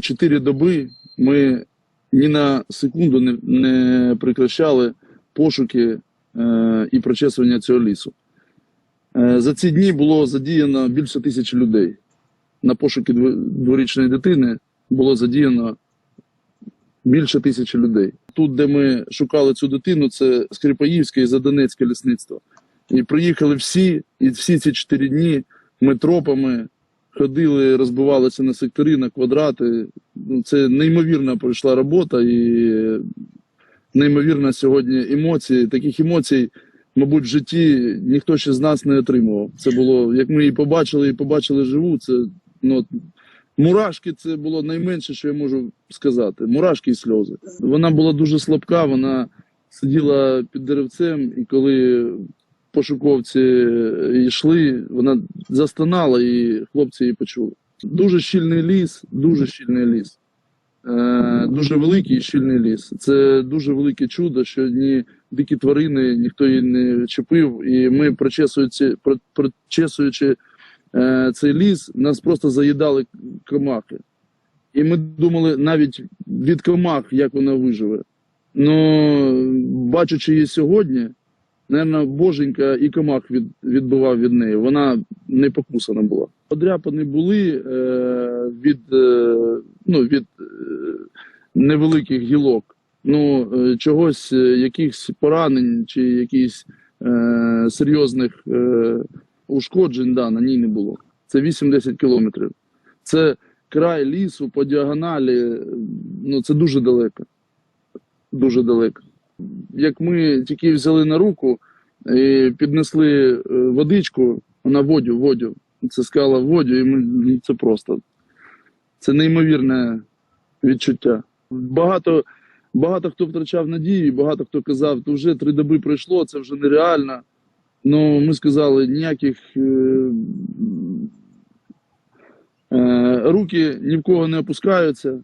Чотири доби ми ні на секунду не, не прекращали пошуки е, і прочесування цього лісу. Е, за ці дні було задіяно більше тисячі людей. На пошуки дворічної дитини було задіяно більше тисячі людей. Тут, де ми шукали цю дитину, це Скрипаївське і Задонецьке лісництво. І приїхали всі, і всі ці чотири дні ми тропами ходили, розбивалися на сектори, на квадрати. Ну, Це неймовірна пройшла робота і неймовірна сьогодні емоції. Таких емоцій, мабуть, в житті ніхто ще з нас не отримував. Це було, як ми її побачили і побачили живу, це ну, мурашки це було найменше, що я можу сказати. Мурашки і сльози. Вона була дуже слабка, вона сиділа під деревцем, і коли пошуковці йшли, вона застонала, і хлопці її почули. Дуже щільний ліс, дуже щільний ліс. Е, дуже великий щільний ліс. Це дуже велике чудо, що ні дикі тварини, ніхто її не чепив. І ми, прочесуючи, про- прочесуючи е, цей ліс, нас просто заїдали комахи. І ми думали навіть від комах, як вона виживе. Ну, бачачи її сьогодні, Наверно, боженька і комах від, відбивав від неї. Вона не покусана була. Подряпані були е, від, е, ну, від е, невеликих гілок. Ну, е, чогось, е, якихось поранень чи якихось е, серйозних е, ушкоджень да, на ній не було. Це 8-10 кілометрів. Це край лісу по діагоналі. Ну, це дуже далеко. Дуже далеко як ми тільки взяли на руку і піднесли е, водичку, вона водю, водю. Це сказала водю, і ми ну, це просто це неймовірне відчуття. Багато, багато хто втрачав надію, багато хто казав, то вже три доби пройшло, це вже нереально. Ну, ми сказали, ніяких е, е, руки ні в кого не опускаються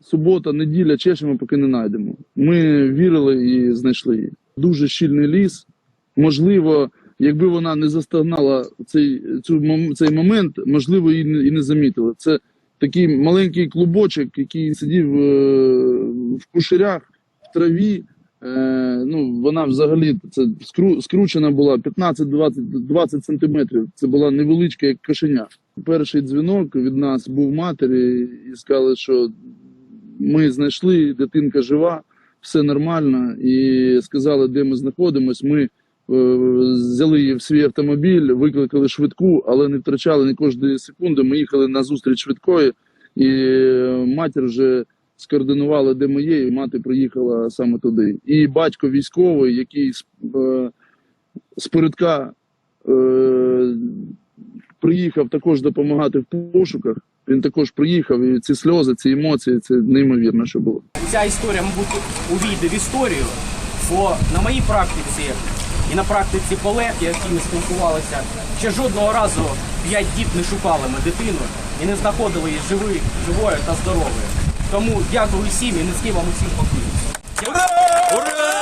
субота, неділя, чешемо, поки не знайдемо. Ми вірили і знайшли її. Дуже щільний ліс. Можливо, якби вона не застогнала цей, цю, цей момент, можливо, і не, і не замітили. Це такий маленький клубочок, який сидів е, в кушерях, в траві. Е, ну, вона взагалі це скру, скручена була 15-20 20 сантиметрів. Це була невеличка як кошеня. Перший дзвінок від нас був матері і сказали, що ми знайшли, дитинка жива, все нормально. І сказали, де ми знаходимося. Ми е, взяли її в свій автомобіль, викликали швидку, але не втрачали ні кожної секунди. Ми їхали на зустріч швидкої, і е, матір вже скоординувала, де ми є, і мати приїхала саме туди. І батько військовий, який е, з передка е, приїхав також допомагати в пошуках. Він також приїхав, і ці сльози, ці емоції, це неймовірно, що було. Ця історія, мабуть, увійде в історію, бо на моїй практиці і на практиці колег, якими спілкувалися, ще жодного разу п'ять діб не шукали ми дитину і не знаходили її живою, живою та здоровою. Тому дякую всім і низький вам усім поклін. Ура!